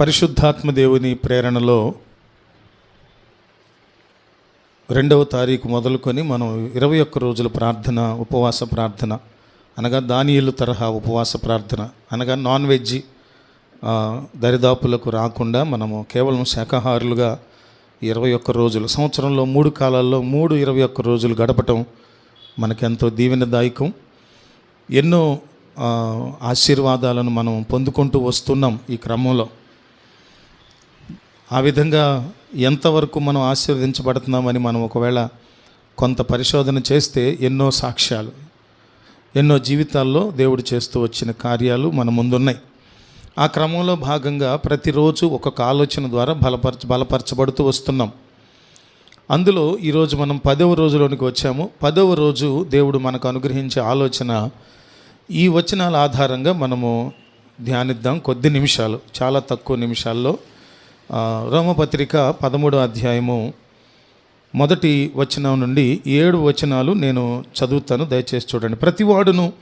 పరిశుద్ధాత్మ దేవుని ప్రేరణలో రెండవ తారీఖు మొదలుకొని మనం ఇరవై ఒక్క రోజుల ప్రార్థన ఉపవాస ప్రార్థన అనగా దానియలు తరహా ఉపవాస ప్రార్థన అనగా నాన్ వెజ్ దరిదాపులకు రాకుండా మనము కేవలం శాకాహారులుగా ఇరవై ఒక్క రోజులు సంవత్సరంలో మూడు కాలాల్లో మూడు ఇరవై ఒక్క రోజులు గడపటం మనకెంతో దీవెనదాయకం. ఎన్నో ఆశీర్వాదాలను మనం పొందుకుంటూ వస్తున్నాం ఈ క్రమంలో. ఆ విధంగా ఎంతవరకు మనం ఆశీర్వదించబడుతున్నామని మనం ఒకవేళ కొంత పరిశోధన చేస్తే ఎన్నో సాక్ష్యాలు ఎన్నో జీవితాల్లో దేవుడు చేస్తూ వచ్చిన కార్యాలు మన ముందున్నాయి. ఆ క్రమంలో భాగంగా ప్రతిరోజు ఒక్కొక్క ఆలోచన ద్వారా బలపరచ బలపరచబడుతూ వస్తున్నాం. అందులో ఈరోజు మనం పదవ రోజులోనికి వచ్చాము. పదవ రోజు దేవుడు మనకు అనుగ్రహించే ఆలోచన ఈ వచనాల ఆధారంగా మనము ధ్యానిద్దాం కొద్ది నిమిషాలు చాలా తక్కువ నిమిషాల్లో. రోమపత్రిక పదమూడో అధ్యాయము మొదటి వచనం నుండి ఏడు వచనాలు నేను చదువుతాను దయచేసి చూడండి. ప్రతివాడును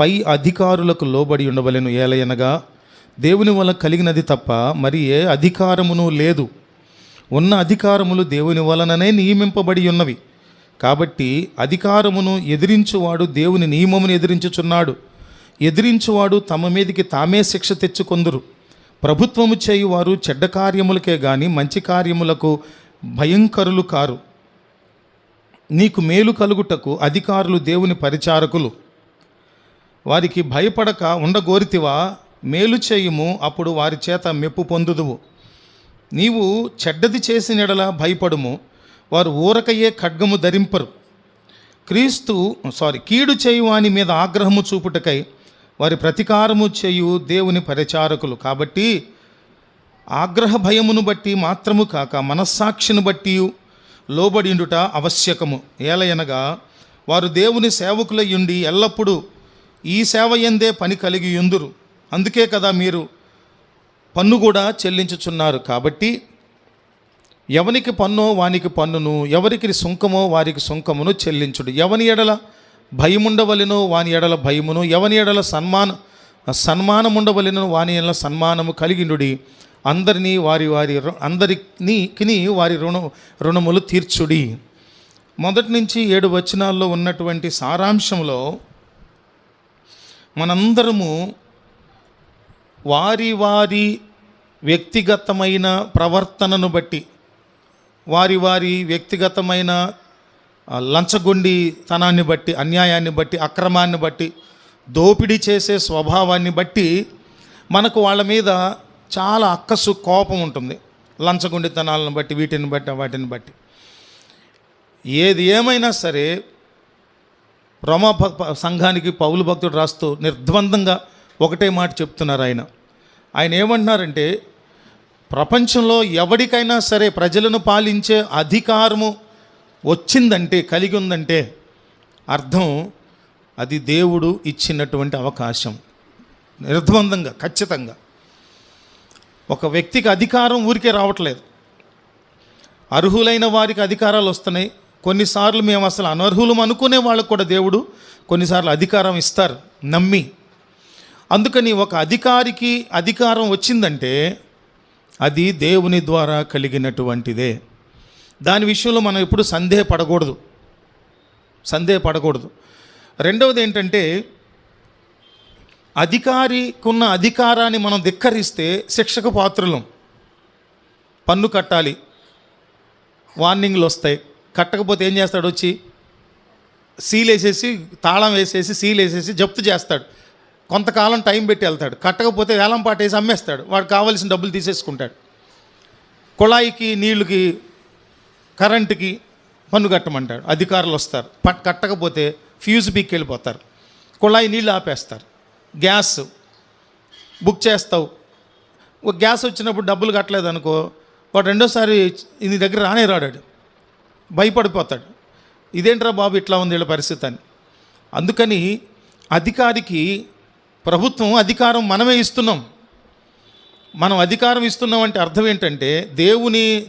పై అధికారులకు లోబడి ఉండవలెను ఏలయనగా దేవుని వల్ల కలిగినది తప్ప మరి ఏ అధికారమును లేదు. ఉన్న అధికారములు దేవుని వలననే నియమింపబడి ఉన్నవి. కాబట్టి అధికారమును ఎదిరించువాడు దేవుని నియమమును ఎదిరించుచున్నాడు. ఎదిరించువాడు తమ మీదికి తామే శిక్ష తెచ్చుకొందురు. ప్రభుత్వము చేయువారు చెడ్డ కార్యములకే గాని మంచి కార్యములకు భయంకరులు కారు. నీకు మేలు కలుగుటకు అధికారులు దేవుని పరిచారకులు. వారికి భయపడక ఉండగోరితివా మేలు చేయుము అప్పుడు వారి చేత మెప్పు పొందుదువు. నీవు చెడ్డది చేసిన భయపడుము వారు ఊరకయే ఖడ్గము ధరింపరు. క్రీస్తు సారీ కీడు చేయువాని మీద ఆగ్రహము చూపుటకై వారి ప్రతీకారము చేయు దేవుని పరిచారకులు. కాబట్టి ఆగ్రహ భయమును బట్టి మాత్రము కాక మనస్సాక్షిని బట్టి లోబడిండుట ఆవశ్యకము. ఏలయనగా వారు దేవుని సేవకులయ్యుండి ఎల్లప్పుడూ ఈ సేవ ఎందే పని కలిగి ఉందురు అందుకే కదా మీరు పన్ను కూడా చెల్లించుచున్నారు. కాబట్టి ఎవనికి పన్నో వానికి పన్నును ఎవరికి సుంకమో వారికి సుంకమును చెల్లించుడు. ఎవని ఎడల భయముండవలెనో వాని ఎడల భయమును ఎవని ఎడల సన్మాన సన్మానముండవలెను వాని ఎడల సన్మానము కలిగినుడి. అందరినీ వారి వారి రు- వారి రుణ రుణములు తీర్చుడి. మొదటి నుంచి ఏడు వచనాల్లో ఉన్నటువంటి సారాంశంలో మనందరము వారి వారి వ్యక్తిగతమైన ప్రవర్తనను బట్టి వారి వారి వ్యక్తిగతమైన లంచగొండి తనాన్ని బట్టి అన్యాయాన్ని బట్టి అక్రమాన్ని బట్టి దోపిడీ చేసే స్వభావాన్ని బట్టి మనకు వాళ్ళ మీద చాలా అక్కసు కోపం ఉంటుంది. లంచగొండితనాలను బట్టి వీటిని బట్టి వాటిని బట్టి. ఏది ఏమైనా సరే రోమా సంఘానికి పౌలు భక్తుడు రాస్తూ నిర్ద్వందంగా ఒకటే మాట చెప్తున్నారు ఆయన. ఆయన ఏమంటున్నారంటే ప్రపంచంలో ఎవరికైనా సరే ప్రజలను పాలించే అధికారము వచ్చిందంటే కలిగి ఉందంటే అర్థం అది దేవుడు ఇచ్చినటువంటి అవకాశం. నిర్ద్వందంగా ఖచ్చితంగా. ఒక వ్యక్తికి అధికారం ఊరికే రావట్లేదు. అర్హులైన వారికి అధికారాలు వస్తున్నాయి. కొన్నిసార్లు మేము అసలు అనర్హులం అనుకునే వాళ్ళకు కూడా దేవుడు కొన్నిసార్లు అధికారం ఇస్తారు నమ్మి. అందుకని ఒక అధికారికి అధికారం వచ్చిందంటే అది దేవుని ద్వారా కలిగినటువంటిదే. దాని విషయంలో మనం ఎప్పుడు సందేహపడకూడదు. సందేహపడకూడదు. రెండవది ఏంటంటే అధికారికున్న అధికారాన్ని మనం ధిక్కరిస్తే శిక్షకు పాత్రలు. పన్ను కట్టాలి. వార్నింగ్లు వస్తాయి. కట్టకపోతే ఏం చేస్తాడు వచ్చి? సీల్ వేసేసి తాళం వేసేసి సీల్ వేసేసి జప్తు చేస్తాడు. కొంతకాలం టైం పెట్టి వెళ్తాడు. కట్టకపోతే వేలం పాట వేసి అమ్మేస్తాడు. వాడు కావాల్సిన డబ్బులు తీసేసుకుంటాడు. కుళాయికి నీళ్ళకి కరెంటుకి పన్ను కట్టమంటాడు. అధికారులు వస్తారు. పట్ కట్టకపోతే ఫ్యూజ్ పీకెళ్ళిపోతారు కుళాయి నీళ్ళు ఆపేస్తారు. గ్యాస్ బుక్ చేస్తావు. ఒక గ్యాస్ వచ్చినప్పుడు డబ్బులు కట్టలేదు అనుకో వాడు రెండోసారి నీ దగ్గర రానే రాడాడు భయపడిపోతాడు. ఇదేంట్రా బాబు ఇట్లా ఉంది వీళ్ళ పరిస్థితి అని. అందుకని అధికారికి ప్రభుత్వం అధికారం మనమే ఇస్తున్నాం. మనం అధికారం ఇస్తున్నాం అంటే అర్థం ఏంటంటే దేవుని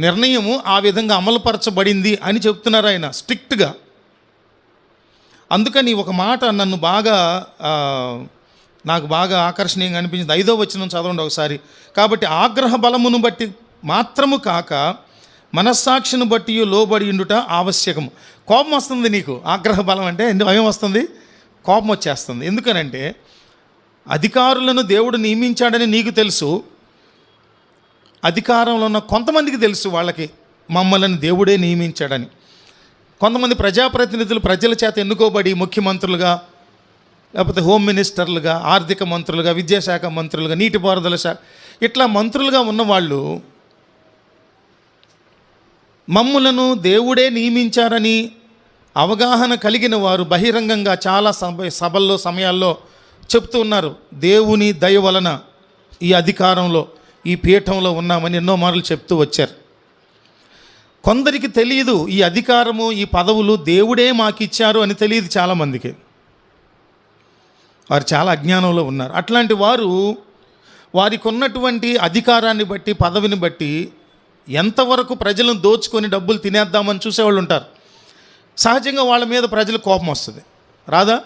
నిర్ణయము ఆ విధంగా అమలుపరచబడింది అని చెప్తున్నారు ఆయన స్ట్రిక్ట్గా. అందుకని ఒక మాట నన్ను బాగా నాకు బాగా ఆకర్షణీయంగా అనిపించింది. ఐదో వచ్చిన చదవండి ఒకసారి. కాబట్టి ఆగ్రహ బలమును బట్టి మాత్రము కాక మనస్సాక్షిని బట్టి లోబడి ఉండుట ఆవశ్యకము. కోపం వస్తుంది నీకు. ఆగ్రహ బలం అంటే ఎందుకు? భయం వస్తుంది? కోపం వచ్చేస్తుంది. ఎందుకనంటే అధికారులను దేవుడు నియమించాడని నీకు తెలుసు. అధికారంలో ఉన్న కొంతమందికి తెలుసు వాళ్ళకి మమ్మల్ని దేవుడే నియమించాడని. కొంతమంది ప్రజాప్రతినిధులు ప్రజల చేత ఎన్నుకోబడి ముఖ్యమంత్రులుగా లేకపోతే హోమ్ మినిస్టర్లుగా ఆర్థిక మంత్రులుగా విద్యాశాఖ మంత్రులుగా నీటిపారుదల శాఖ ఇట్లా మంత్రులుగా ఉన్నవాళ్ళు మమ్ములను దేవుడే నియమించారని అవగాహన కలిగిన వారు బహిరంగంగా చాలా సభ సభల్లో సమయాల్లో చెప్తూ ఉన్నారు. దేవుని దయ వలన ఈ అధికారంలో ఈ పీఠంలో ఉన్నామని ఎన్నో మార్లు చెప్తూ వచ్చారు. కొందరికి తెలియదు ఈ అధికారము ఈ పదవులు దేవుడే మాకు ఇచ్చారు అని తెలియదు చాలామందికి. వారు చాలా అజ్ఞానంలో ఉన్నారు. అట్లాంటి వారు వారికి ఉన్నటువంటి అధికారాన్ని బట్టి పదవిని బట్టి ఎంతవరకు ప్రజలను దోచుకొని డబ్బులు తినేద్దామని చూసేవాళ్ళు ఉంటారు. సహజంగా వాళ్ళ మీద ప్రజలు కోపం వస్తుంది. రాదా?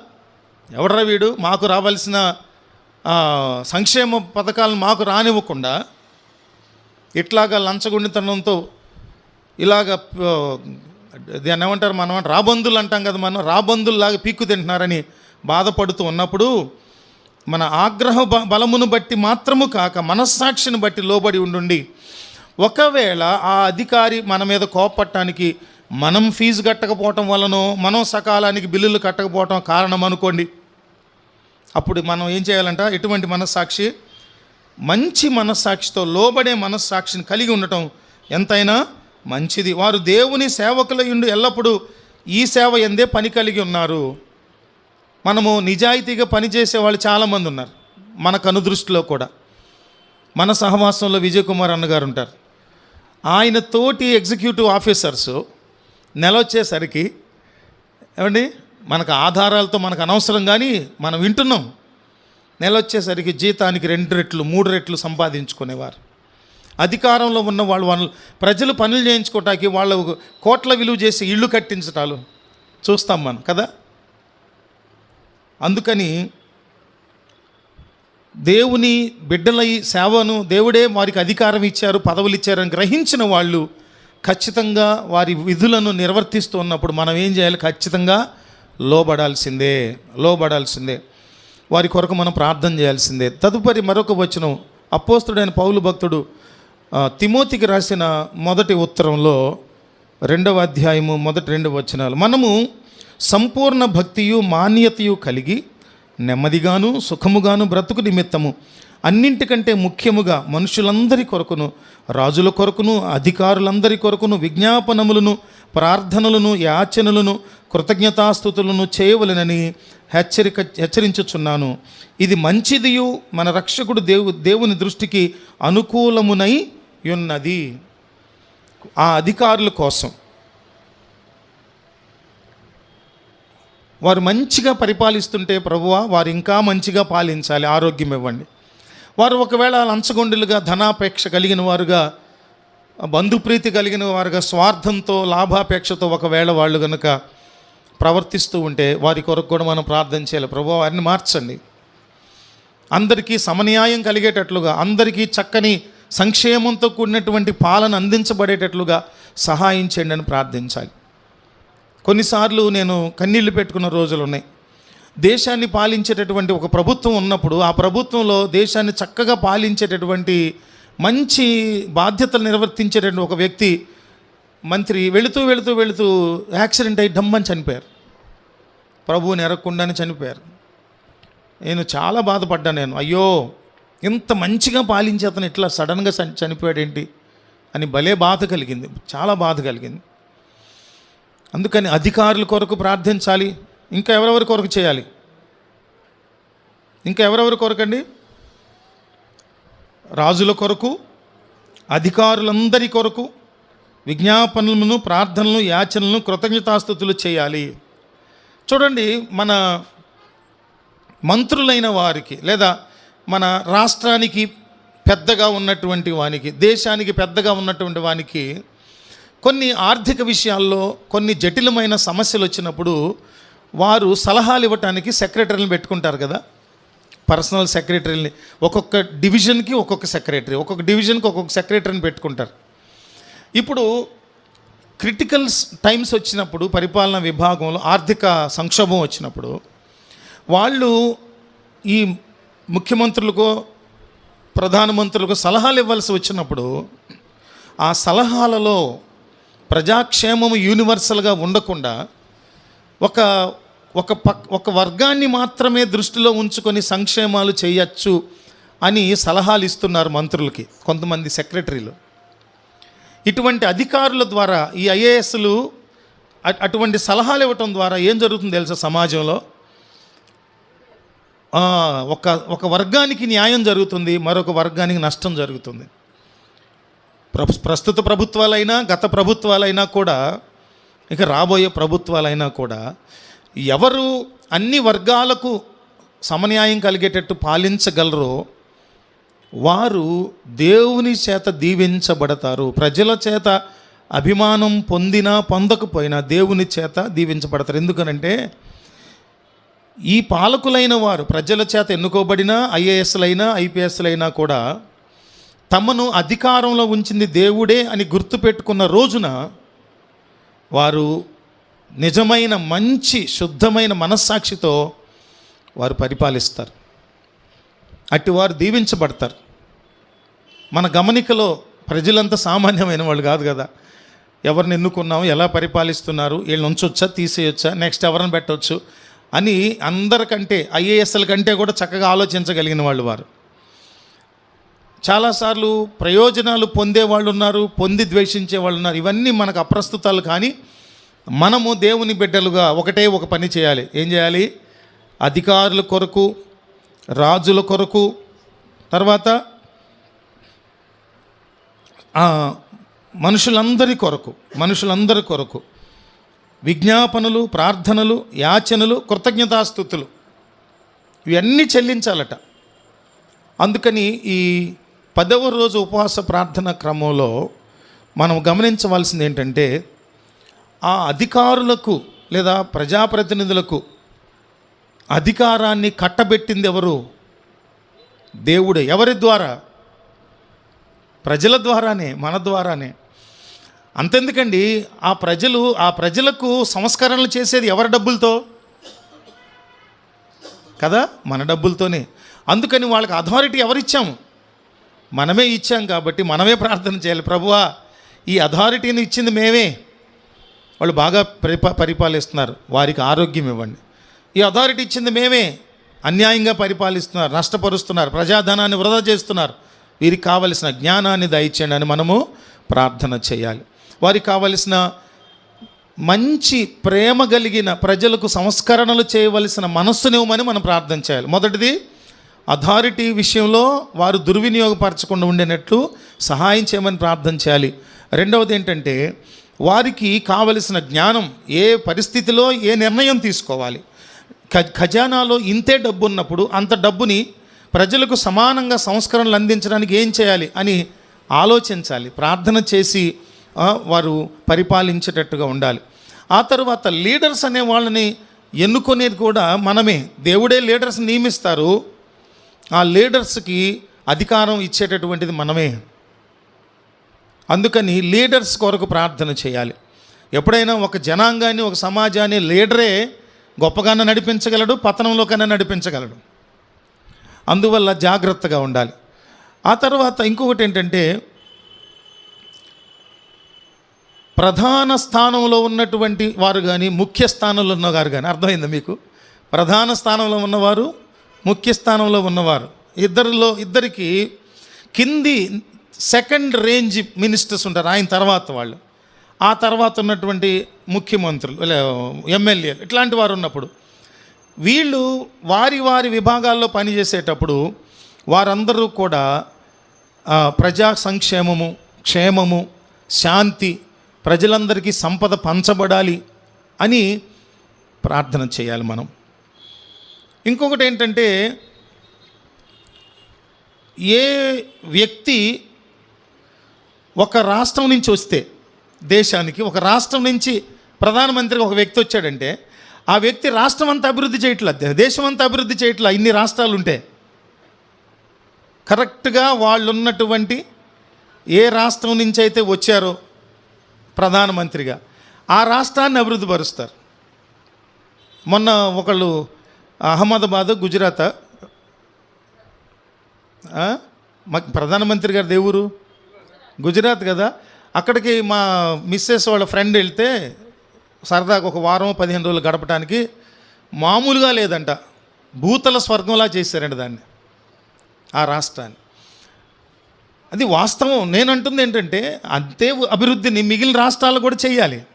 ఎవడరా వీడు? మాకు రావాల్సిన సంక్షేమ పథకాలు మాకు రానివ్వకుండా ఇట్లాగా లంచగొండితనంతో ఇలాగ దాన్ని ఏమంటారు మనం రాబందులు అంటాం కదా మనం రాబందుల్లాగా పీక్కు తింటున్నారని బాధపడుతూ ఉన్నప్పుడు మన ఆగ్రహ బ- బలమును బట్టి మాత్రము కాక మనస్సాక్షిని బట్టి లోబడి ఉండుండి ఒకవేళ ఆ అధికారి మన మీద కోపట్టడానికి మనం ఫీజు కట్టకపోవటం వలనో మనం సకాలానికి బిల్లులు కట్టకపోవటం కారణం అనుకోండి అప్పుడు మనం ఏం చేయాలంట? ఎటువంటి మనస్సాక్షి మంచి మనస్సాక్షితో లోబడే మనస్సాక్షిని కలిగి ఉండటం ఎంతైనా మంచిది. వారు దేవుని సేవకులయుండి ఎల్లప్పుడూ ఈ సేవ ఎందే పని కలిగి ఉన్నారు. మనము నిజాయితీగా పనిచేసే వాళ్ళు చాలామంది ఉన్నారు మన కనుదృష్టిలో కూడా. మన సహవాసంలో విజయ్ కుమార్ అన్నగారు ఉంటారు. ఆయన తోటి ఎగ్జిక్యూటివ్ ఆఫీసర్స్ నెల వచ్చేసరికి ఏమండి? మనకు ఆధారాలతో మనకు అనవసరం కానీ మనం వింటున్నాం. నెల వచ్చేసరికి జీతానికి రెండు రెట్లు మూడు రెట్లు సంపాదించుకునేవారు. అధికారంలో ఉన్న వాళ్ళు వాళ్ళు ప్రజలు పనులు చేయించుకోవటానికి వాళ్ళు కోట్ల విలువ చేసి ఇళ్ళు కట్టించటాలు చూస్తాం మనం కదా? అందుకని దేవుని బిడ్డలై సేవను దేవుడే వారికి అధికారం ఇచ్చారు పదవులు ఇచ్చారని గ్రహించిన వాళ్ళు ఖచ్చితంగా వారి విధులను నిర్వర్తిస్తూ ఉన్నప్పుడు మనం ఏం చేయాలి? ఖచ్చితంగా లోబడాల్సిందే లోబడాల్సిందే. వారి కొరకు మనం ప్రార్థన చేయాల్సిందే. తదుపరి మరొక వచనం అపోస్తుడైన పౌలు భక్తుడు తిమోతికి రాసిన మొదటి ఉత్తరంలో రెండవ అధ్యాయము మొదటి రెండు వచనాలు. మనము సంపూర్ణ భక్తియు మాన్యతయు కలిగి నెమ్మదిగాను సుఖముగాను బ్రతుకు నిమిత్తము. అన్నింటికంటే ముఖ్యముగా మనుషులందరి కొరకును రాజుల కొరకును అధికారులందరి కొరకును విజ్ఞాపనములను ప్రార్థనలను యాచనలను కృతజ్ఞతాస్థుతులను చేయవలెనని హెచ్చరిక హెచ్చరించుచున్నాను. ఇది మంచిదియు మన రక్షకుడు దేవు దేవుని దృష్టికి అనుకూలమునై ఉన్నది. ఆ అధికారుల కోసం. వారు మంచిగా పరిపాలిస్తుంటే ప్రభువా వారు ఇంకా మంచిగా పాలించాలి. ఆరోగ్యం ఇవ్వండి. వారు ఒకవేళ లంచగొండులుగా ధనాపేక్ష కలిగిన వారుగా బంధుప్రీతి కలిగిన వారుగా స్వార్థంతో లాభాపేక్షతో ఒకవేళ వాళ్ళు కనుక ప్రవర్తిస్తూ ఉంటే వారి కొరకు కూడా మనం ప్రార్థన చేయాలి. ప్రభు వారిని మార్చండి. అందరికీ సమన్యాయం కలిగేటట్లుగా అందరికీ చక్కని సంక్షేమంతో కూడినటువంటి పాలన అందించబడేటట్లుగా సహాయం చేయండి అని ప్రార్థించాలి. కొన్నిసార్లు నేను కన్నీళ్ళు పెట్టుకున్న రోజులు ఉన్నాయి దేశాన్ని పాలించేటటువంటి ఒక ప్రభుత్వం ఉన్నప్పుడు ఆ ప్రభుత్వంలో దేశాన్ని చక్కగా పాలించేటటువంటి మంచి బాధ్యతలు నిర్వర్తించేటటువంటి ఒక వ్యక్తి మంత్రి వెళుతూ వెళుతూ వెళుతూ యాక్సిడెంట్ అయి డమ్మని చనిపోయారు. ప్రభువుని ఎరగకుండానే చనిపోయారు. నేను చాలా బాధపడ్డాను నేను. అయ్యో ఇంత మంచిగా పాలించే అతను ఇట్లా సడన్గా చని- చనిపోయాడేంటి? అని భలే బాధ కలిగింది. చాలా బాధ కలిగింది. అందుకని అధికారుల కొరకు ప్రార్థించాలి. ఇంకా ఎవరెవరి కొరకు చేయాలి? ఇంకా ఎవరెవరి కొరకండి? రాజుల కొరకు అధికారులందరి కొరకు విజ్ఞాపనలను ప్రార్థనలు యాచనలను కృతజ్ఞతాస్థుతులు చేయాలి. చూడండి మన మంత్రులైన వారికి లేదా మన రాష్ట్రానికి పెద్దగా ఉన్నటువంటి వానికి దేశానికి పెద్దగా ఉన్నటువంటి వానికి కొన్ని ఆర్థిక విషయాల్లో కొన్ని జటిలమైన సమస్యలు వచ్చినప్పుడు వారు సలహాలు ఇవ్వటానికి సెక్రటరీని పెట్టుకుంటారు కదా. పర్సనల్ సెక్రటరీని ఒక్కొక్క డివిజన్కి ఒక్కొక్క సెక్రటరీ ఒక్కొక్క డివిజన్కి ఒక్కొక్క సెక్రటరీని పెట్టుకుంటారు. ఇప్పుడు క్రిటికల్ టైమ్స్ వచ్చినప్పుడు పరిపాలన విభాగంలో ఆర్థిక సంక్షోభం వచ్చినప్పుడు వాళ్ళు ఈ ముఖ్యమంత్రులకు ప్రధానమంత్రులకు సలహాలు ఇవ్వాల్సి వచ్చినప్పుడు ఆ సలహాలలో ప్రజాక్షేమము యూనివర్సల్గా ఉండకుండా ఒక ఒక పక్ ఒక వర్గాన్ని మాత్రమే దృష్టిలో ఉంచుకొని సంక్షేమాలు చేయొచ్చు అని సలహాలు ఇస్తున్నారు మంత్రులకి కొంతమంది సెక్రటరీలు. ఇటువంటి అధికారుల ద్వారా ఈ ఐఏఎస్లు అటువంటి సలహాలు ఇవ్వటం ద్వారా ఏం జరుగుతుంది తెలుసా సమాజంలో? ఒక ఒక వర్గానికి న్యాయం జరుగుతుంది మరొక వర్గానికి నష్టం జరుగుతుంది. ప్ర- ప్రస్తుత ప్రభుత్వాలైనా గత ప్రభుత్వాలైనా కూడా ఇక రాబోయే ప్రభుత్వాలైనా కూడా ఎవరు అన్ని వర్గాలకు సమన్యాయం కలిగేటట్టు పాలించగలరో వారు దేవుని చేత దీవించబడతారు. ప్రజల చేత అభిమానం పొందినా పొందకపోయినా దేవుని చేత దీవించబడతారు. ఎందుకనంటే ఈ పాలకులైన వారు ప్రజల చేత ఎన్నుకోబడిన ఐఏఎస్లైనా ఐపీఎస్లైనా కూడా తమను అధికారంలో ఉంచింది దేవుడే అని గుర్తుపెట్టుకున్న రోజున వారు నిజమైన మంచి శుద్ధమైన మనస్సాక్షితో వారు పరిపాలిస్తారు. అట్టివారు దీవించబడతారు. మన గమనికలో ప్రజలంతా సామాన్యమైన వాళ్ళు కాదు కదా. ఎవరిని ఎన్నుకున్నాము ఎలా పరిపాలిస్తున్నారు వీళ్ళని ఉంచొచ్చా తీసేయొచ్చా నెక్స్ట్ ఎవరిని పెట్టవచ్చు అని అందరికంటే ఐఏఎస్ఎల్ కంటే కూడా చక్కగా ఆలోచించగలిగిన వాళ్ళు వారు. చాలాసార్లు ప్రయోజనాలు పొందే వాళ్ళు ఉన్నారు పొంది ద్వేషించే వాళ్ళు ఉన్నారు. ఇవన్నీ మనకు అప్రస్తుతాలు కానీ మనము దేవుని బిడ్డలుగా ఒకటే ఒక పని చేయాలి. ఏం చేయాలి? అధికారుల కొరకు రాజుల కొరకు తర్వాత మనుషులందరి కొరకు మనుషులందరి కొరకు విజ్ఞాపనలు ప్రార్థనలు యాచనలు కృతజ్ఞతాస్థుతులు ఇవన్నీ చెల్లించాలట. అందుకని ఈ పదవ రోజు ఉపవాస ప్రార్థన క్రమంలో మనం గమనించవలసింది ఏంటంటే ఆ అధికారులకు లేదా ప్రజాప్రతినిధులకు అధికారాన్ని కట్టబెట్టింది ఎవరు? దేవుడు. ఎవరి ద్వారా? ప్రజల ద్వారానే మన ద్వారానే. అంతెందుకండి ఆ ప్రజలు ఆ ప్రజలకు సంస్కరణలు చేసేది ఎవరి డబ్బులతో? కదా? మన డబ్బులతోనే. అందుకని వాళ్ళకి అథారిటీ ఎవరిచ్చాము? మనమే ఇచ్చాం కాబట్టి మనమే ప్రార్థన చేయాలి. ప్రభువా ఈ అథారిటీని ఇచ్చింది మేమే. వాళ్ళు బాగా పరిపా పరిపాలిస్తున్నారు. వారికి ఆరోగ్యం ఇవ్వండి. ఈ అథారిటీ ఇచ్చింది మేమే. అన్యాయంగా పరిపాలిస్తున్నారు నష్టపరుస్తున్నారు ప్రజాధనాన్ని వృధా చేస్తున్నారు. వీరికి కావలసిన జ్ఞానాన్ని దయచేయండి అని మనము ప్రార్థన చేయాలి. వారికి కావలసిన మంచి ప్రేమ కలిగిన ప్రజలకు సంస్కరణలు చేయవలసిన మనస్సునివ్వమని మనం ప్రార్థన చేయాలి. మొదటిది అథారిటీ విషయంలో వారు దుర్వినియోగపరచకుండా ఉండేటట్లు సహాయం చేయమని ప్రార్థన చేయాలి. రెండవది ఏంటంటే వారికి కావలసిన జ్ఞానం ఏ పరిస్థితిలో ఏ నిర్ణయం తీసుకోవాలి? ఖ- ఖజానాలో ఇంతే డబ్బు ఉన్నప్పుడు అంత డబ్బుని ప్రజలకు సమానంగా సంస్కరణలు అందించడానికి ఏం చేయాలి అని ఆలోచించాలి ప్రార్థన చేసి వారు పరిపాలించేటట్టుగా ఉండాలి. ఆ తర్వాత లీడర్స్ అనే వాళ్ళని ఎన్నుకునేది కూడా మనమే. దేవుడే లీడర్స్ నియమిస్తారు. ఆ లీడర్స్కి అధికారం ఇచ్చేటటువంటిది మనమే. అందుకని లీడర్స్ కొరకు ప్రార్థన చేయాలి. ఎప్పుడైనా ఒక జనాంగాన్ని ఒక సమాజాన్ని లీడరే గొప్పగానే నడిపించగలడు పతనంలోకైనా నడిపించగలడు. అందువల్ల జాగ్రత్తగా ఉండాలి. ఆ తర్వాత ఇంకొకటి ఏంటంటే ప్రధాన స్థానంలో ఉన్నటువంటి వారు కానీ ముఖ్య స్థానంలో ఉన్నవారు కానీ అర్థమైందా మీకు? ప్రధాన స్థానంలో ఉన్నవారు ముఖ్య స్థానంలో ఉన్నవారు. ఇద్దరిలో ఇద్దరికి కింది సెకండ్ రేంజ్ మినిస్టర్స్ ఉంటారు ఆయన తర్వాత వాళ్ళు. ఆ తర్వాత ఉన్నటువంటి ముఖ్యమంత్రులు ఎమ్మెల్యేలు ఇట్లాంటి వారు ఉన్నప్పుడు వీళ్ళు వారి వారి విభాగాల్లో పనిచేసేటప్పుడు వారందరూ కూడా ప్రజా సంక్షేమము క్షేమము శాంతి ప్రజలందరికీ సంపద పంచబడాలి అని ప్రార్థన చేయాలి మనం. ఇంకొకటి ఏంటంటే ఏ వ్యక్తి ఒక రాష్ట్రం నుంచి వస్తే దేశానికి ఒక రాష్ట్రం నుంచి ప్రధానమంత్రికి ఒక వ్యక్తి వచ్చాడంటే ఆ వ్యక్తి రాష్ట్రం అంతా అభివృద్ధి చేయట్లా? దేశం అంతా అభివృద్ధి చేయట్లా? ఇన్ని రాష్ట్రాలు ఉంటే కరెక్ట్గా వాళ్ళు ఉన్నటువంటి ఏ రాష్ట్రం నుంచి అయితే వచ్చారో ప్రధానమంత్రిగా ఆ రాష్ట్రాన్ని అభివృద్ధి పరుస్తారు మొన్న ఒకళ్ళు అహ్మదాబాద్ గుజరాత్ మాకు ప్రధానమంత్రి గారు దేవురు గుజరాత్ కదా. అక్కడికి మా మిస్సెస్ వాళ్ళ ఫ్రెండ్ వెళ్తే సరదాగా ఒక వారం పదిహేను రోజులు గడపడానికి మామూలుగా లేదంట. భూతల స్వర్గంలా చేశారండి దాన్ని. ఆ రాష్ట్రాన్ని. అది వాస్తవం. నేను అంటుంది ఏంటంటే అంతే అభివృద్ధిని మిగిలిన రాష్ట్రాలు కూడా చేయాలి.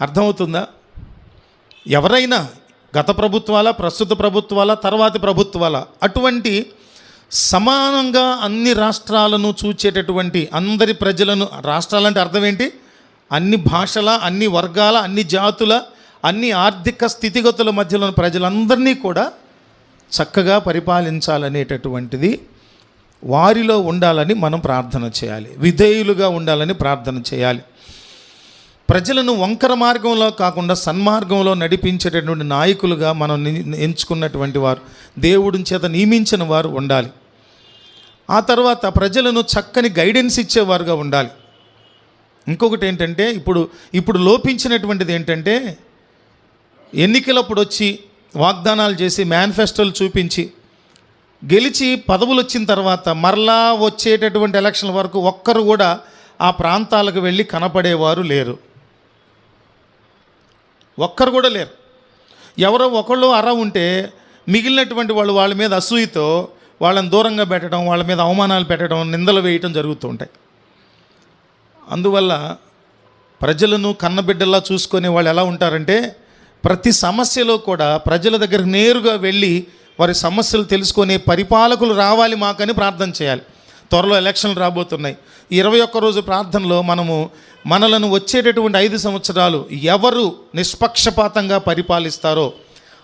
అర్థమవుతుందా? ఎవరైనా గత ప్రభుత్వాల ప్రస్తుత ప్రభుత్వాల తర్వాతి ప్రభుత్వాల అటువంటి సమానంగా అన్ని రాష్ట్రాలను చూచేటటువంటి అందరి ప్రజలను రాష్ట్రాలంటే అర్థం ఏంటి? అన్ని భాషల అన్ని వర్గాల అన్ని జాతుల అన్ని ఆర్థిక స్థితిగతుల మధ్యలో ఉన్న ప్రజలందరినీ కూడా చక్కగా పరిపాలించాలనేటటువంటిది వారిలో ఉండాలని మనం ప్రార్థన చేయాలి. విధేయులుగా ఉండాలని ప్రార్థన చేయాలి. ప్రజలను వంకర మార్గంలో కాకుండా సన్మార్గంలో నడిపించేటటువంటి నాయకులుగా మనం ఎంచుకున్నటువంటి వారు దేవుడి చేత నియమించిన వారు ఉండాలి. ఆ తర్వాత ప్రజలను చక్కని గైడెన్స్ ఇచ్చేవారుగా ఉండాలి. ఇంకొకటి ఏంటంటే ఇప్పుడు ఇప్పుడు లోపించినటువంటిది ఏంటంటే ఎన్నికలప్పుడు వచ్చి వాగ్దానాలు చేసి మేనిఫెస్టోలు చూపించి గెలిచి పదవులు వచ్చిన తర్వాత మరలా వచ్చేటటువంటి ఎలక్షన్ వరకు ఒక్కరు కూడా ఆ ప్రాంతాలకు వెళ్ళి కనపడేవారు లేరు. ఒక్కరు కూడా లేరు. ఎవరో ఒకళ్ళు అర ఉంటే మిగిలినటువంటి వాళ్ళు వాళ్ళ మీద అసూయతో వాళ్ళని దూరంగా పెట్టడం వాళ్ళ మీద అవమానాలు పెట్టడం నిందలు వేయటం జరుగుతూ ఉంటాయి. అందువల్ల ప్రజలను కన్నబిడ్డల్లా చూసుకునే వాళ్ళు ఎలా ఉంటారంటే ప్రతి సమస్యలో కూడా ప్రజల దగ్గర నేరుగా వెళ్ళి వారి సమస్యలు తెలుసుకునే పరిపాలకులు రావాలి మాకని ప్రార్థన చేయాలి. త్వరలో ఎలక్షన్లు రాబోతున్నాయి. ఇరవై ఒక్క రోజు ప్రార్థనలో మనము మనలను వచ్చేటటువంటి ఐదు సంవత్సరాలు ఎవరు నిష్పక్షపాతంగా పరిపాలిస్తారో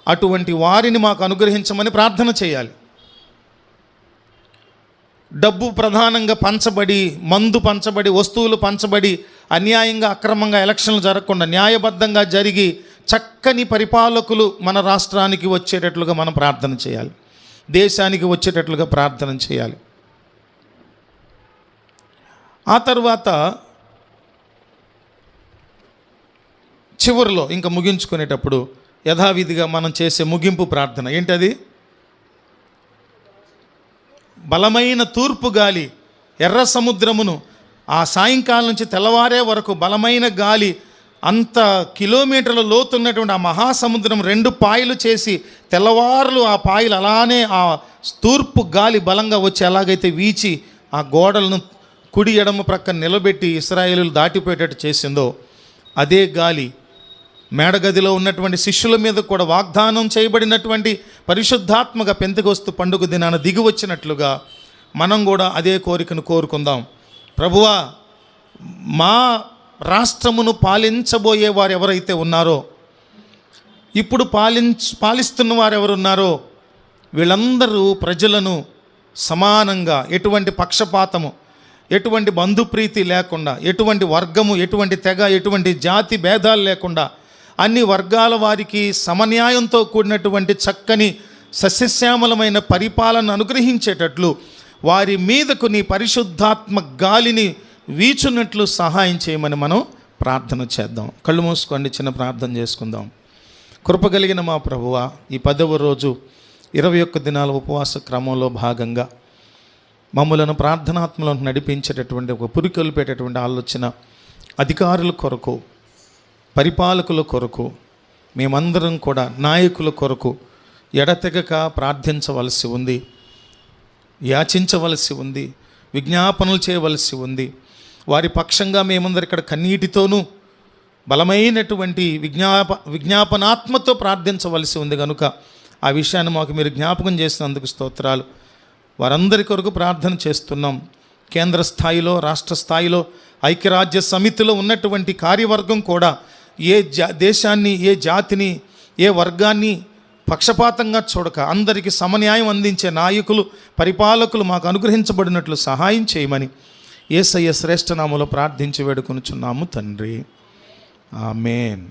అటువంటి వారిని మాకు అనుగ్రహించమని ప్రార్థన చేయాలి. డబ్బు ప్రధానంగా పంచబడి మందు పంచబడి వస్తువులు పంచబడి అన్యాయంగా అక్రమంగా ఎలక్షన్లు జరగకుండా న్యాయబద్ధంగా జరిగి చక్కని పరిపాలకులు మన రాష్ట్రానికి వచ్చేటట్లుగా మనం ప్రార్థన చేయాలి. దేశానికి వచ్చేటట్లుగా ప్రార్థన చేయాలి. ఆ తర్వాత చివరిలో ఇంకా ముగించుకునేటప్పుడు యథావిధిగా మనం చేసే ముగింపు ప్రార్థన. ఏంటది? బలమైన తూర్పు గాలి ఎర్ర సముద్రమును ఆ సాయంకాలం నుంచి తెల్లవారే వరకు బలమైన గాలి అంత కిలోమీటర్ల లోతున్నటువంటి ఆ మహాసముద్రం రెండు పాయలు చేసి తెల్లవారులు ఆ పాయలు అలానే ఆ తూర్పు గాలి బలంగా వచ్చి ఎలాగైతే వీచి ఆ గోడలను కుడి ఎడమ ప్రక్కన నిలబెట్టి ఇస్రాయేలు దాటిపోయేటట్టు చేసిందో అదే గాలి మేడగదిలో ఉన్నటువంటి శిష్యుల మీద కూడా వాగ్దానం చేయబడినటువంటి పరిశుద్ధాత్మక పెంతగొస్తు పండుగ దినాన దిగి వచ్చినట్లుగా మనం కూడా అదే కోరికను కోరుకుందాం. ప్రభువా మా రాష్ట్రమును పాలించబోయే వారు ఎవరైతే ఉన్నారో ఇప్పుడు పాలించ పాలిస్తున్న వారు ఎవరున్నారో వీళ్ళందరూ ప్రజలను సమానంగా ఎటువంటి పక్షపాతము ఎటువంటి బంధుప్రీతి లేకుండా ఎటువంటి వర్గము ఎటువంటి తెగ ఎటువంటి జాతి భేదాలు లేకుండా అన్ని వర్గాల వారికి సమన్యాయంతో కూడినటువంటి చక్కని సస్యశ్యామలమైన పరిపాలన అనుగ్రహించేటట్లు వారి మీదకు నీ పరిశుద్ధాత్మ గాలిని వీచున్నట్లు సహాయం చేయమని మనం ప్రార్థన చేద్దాం. కళ్ళు మూసుకోండి చిన్న ప్రార్థన చేసుకుందాం. కృపగలిగిన మా ప్రభువ ఈ పదవ రోజు ఇరవై ఒక్క దినాల ఉపవాస క్రమంలో భాగంగా మమ్మలను ప్రార్థనాత్మలను నడిపించేటటువంటి ఒక పురికొల్పేటటువంటి ఆలోచన అధికారుల కొరకు పరిపాలకుల కొరకు మేమందరం కూడా నాయకుల కొరకు ఎడతెగక ప్రార్థించవలసి ఉంది యాచించవలసి ఉంది విజ్ఞాపనలు చేయవలసి ఉంది. వారి పక్షంగా మేమందరం ఇక్కడ కన్నీటితోనూ బలమైనటువంటి విజ్ఞాప విజ్ఞాపనాత్మతో ప్రార్థించవలసి ఉంది కనుక ఆ విషయాన్ని మాకు మీరు జ్ఞాపకం చేసినందుకు స్తోత్రాలు. వారందరి కొరకు ప్రార్థన చేస్తున్నాం. కేంద్ర స్థాయిలో రాష్ట్ర స్థాయిలో ఐక్యరాజ్య సమితిలో ఉన్నటువంటి కార్యవర్గం కూడా ఏ జా దేశాన్ని ఏ జాతిని ఏ వర్గాన్ని పక్షపాతంగా చూడక అందరికీ సమన్యాయం అందించే నాయకులు పరిపాలకులు మాకు అనుగ్రహించబడినట్లు సహాయం చేయమని ఏసయ్య శ్రేష్ఠనామలో ప్రార్థించి వేడుకొనుచున్నాము తండ్రి. ఆమెన్.